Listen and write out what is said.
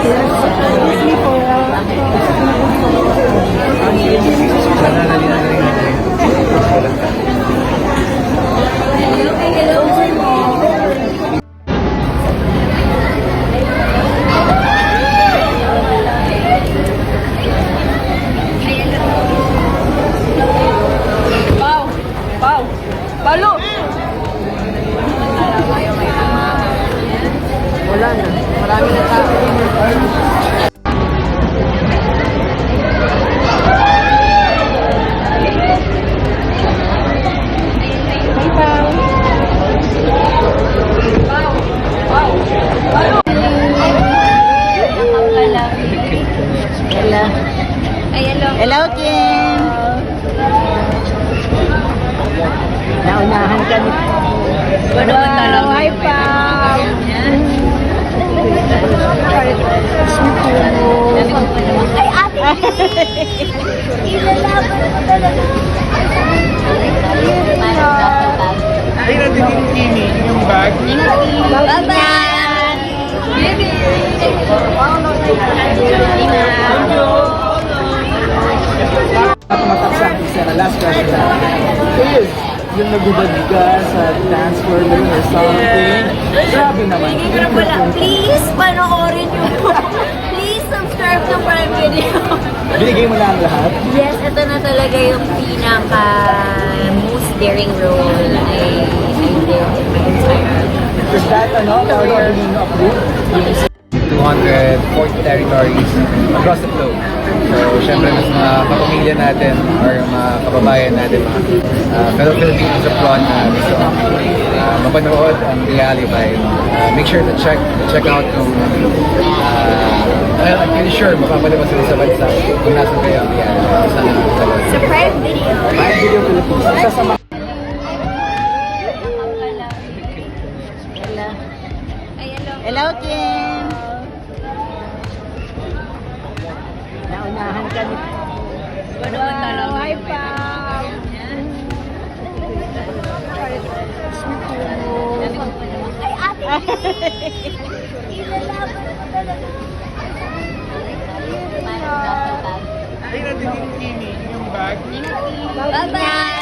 Excuse me po. Sana na Welcome! Naunahan ka nito. Wow, hi Pao! Ay, ate! Ilalaban ko talaga. Ay, natin yung kini, yung bag. Bye-bye! Baby! Thank you! Yung nagubad ka sa dance floor mo or something. Grabe naman. Hindi ko na pala. Please, panoorin nyo po. Please, subscribe to Prime Video. Binigay mo na ang lahat. Yes, ito na talaga yung pinaka most daring role I, I did in my entire Is that ano? Career. Yung 240 territories across the globe. So, syempre, mas mga kapamilya natin or mga kababayan natin, mga uh, fellow Filipinos abroad na gusto uh, mapanood ang reality by uh, make sure to check check out yung uh, I'm pretty sure mapapalabas sila sa bansa kung nasa kayo ang reality. Sa Prime Video. Prime Video Philippines. Isa sa mga Hello, Kim! Ka ni... Wow, hi, Pam! Ay, ate! Ilalaban mo talaga. Ay, yung bag. Bye-bye!